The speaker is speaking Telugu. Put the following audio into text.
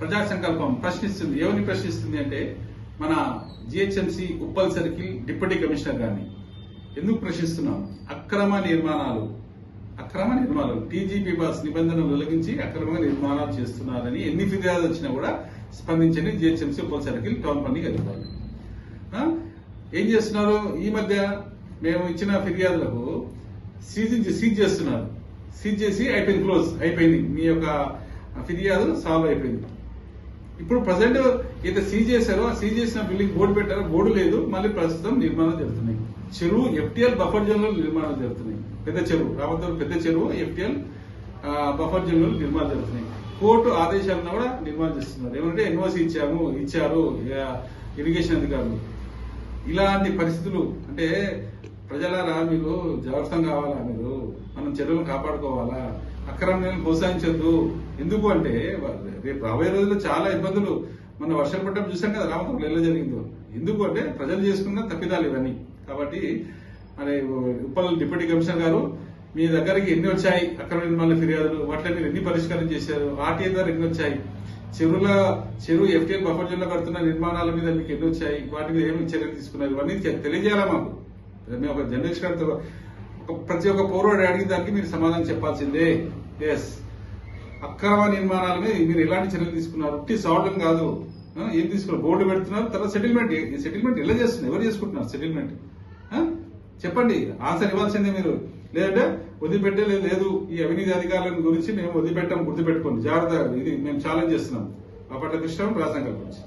ప్రజా సంకల్పం ప్రశ్నిస్తుంది. ఎవరిని ప్రశ్నిస్తుంది అంటే మన GHMC Uppal circle deputy commissioner గారిని. ఎందుకు ప్రశ్నిస్తున్నాం? అక్రమ నిర్మాణాలు. అక్రమ నిర్మాణాలు. టీజీపీ బాస్ నిబంధనలు ఉల్లంఘించి అక్రమ నిర్మాణాలు చేస్తున్నారని ఎన్ని ఫిర్యాదు వచ్చినా కూడా స్పందించని జిహెచ్ఎంసీ ఉప్పల్ సర్కిల్ టౌన్ పని అధికారులు ఏం చేస్తున్నారు? ఈ మధ్య మేము ఇచ్చిన ఫిర్యాదులకు సీజ్ సీజ్ చేస్తున్నారు. సీజ్ చేసి అయిపోయింది క్లోజ్ అయిపోయింది. మీ యొక్క ఫిర్యాదు సాల్వ్ అయిపోయింది. ఇప్పుడు ప్రజెంట్ ఏదైతే సీజ్ చేశారో ఆ సీజ్ చేసిన బిల్డింగ్ బోర్డు పెట్టారో బోర్డు లేదు మళ్ళీ ప్రస్తుతం నిర్మాణం జరుగుతున్నాయి. చెరువు ఎఫ్టీఎల్ బఫర్ జోన్లో నిర్మాణాలు నిర్మాణం జరుగుతున్నాయి. పెద్ద చెరువు రావద్దు పెద్ద చెరువు ఎఫ్టీఎల్ బఫర్ జోన్లో నిర్మాణాలు నిర్మాణం జరుగుతున్నాయి. కోర్టు ఆదేశాలను కూడా నిర్మాణం చేస్తున్నారు. ఏమంటే ఎన్ఓసి ఇచ్చాము ఇచ్చారు ఇరిగేషన్ అధికారులు. ఇలాంటి పరిస్థితులు అంటే ప్రజలారా మీకు జాగ్రత్తం కావాలా మీరు? మనం చెరువులు కాపాడుకోవాలా? అక్రమాలను ప్రోత్సహించొద్దు. ఎందుకు అంటే రేపు రాబోయే రోజుల్లో చాలా ఇబ్బందులు. మన వర్షం పడ్డప్పుడు చూసాం కదా రామతూరులో ఎలా జరిగిందో. ఎందుకు అంటే ప్రజలు చేసుకున్న తప్పిదాలు ఇవన్నీ. కాబట్టి మరి ఉప్పల్ డిప్యూటీ కమిషనర్ గారు మీ దగ్గరికి ఎన్ని వచ్చాయి? అక్రమ నిర్మాణ ఫిర్యాదులు వాటిలో మీరు ఎన్ని పరిష్కారం చేశారు? ఆర్టీఏ ద్వారా ఎన్ని వచ్చాయి? చెరువుల చెరువు ఎఫ్టీఎల్ బఫర్ జోన్లో కడుతున్న నిర్మాణాల మీద మీకు ఎన్ని వచ్చాయి? వాటి మీద ఏమి చర్యలు తీసుకున్నారు? ఇవన్నీ తెలియజేయాలా మాకు? మేము ఒక జర్నలిస్ట్ గారితో ఒక ప్రతి ఒక్క పౌరుడు అడిగిన దానికి మీరు సమాధానం చెప్పాల్సిందే. ఎస్ అక్రమ నిర్మాణాల మీద మీరు ఎలాంటి చర్యలు తీసుకున్నారు? ఉట్టి సావడం కాదు. ఏం తీసుకున్నారు? బోర్డు పెడుతున్నారు తర్వాత సెటిల్మెంట్ సెటిల్మెంట్ ఎలా చేస్తున్నారు? ఎవరు చేసుకుంటున్నారు సెటిల్మెంట్ చెప్పండి. ఆన్సర్ ఇవ్వాల్సిందే మీరు. లేదంటే వదిలిపెట్టే లేదు, లేదు. ఈ అవినీతి అధికారుల గురించి మేము వదిలిపెట్టాం గుర్తుపెట్టుకోండి. జాగ్రత్త ఇది మేము ఛాలెంజ్ చేస్తున్నాం. అప్పట్లో కృష్ణ గురించి.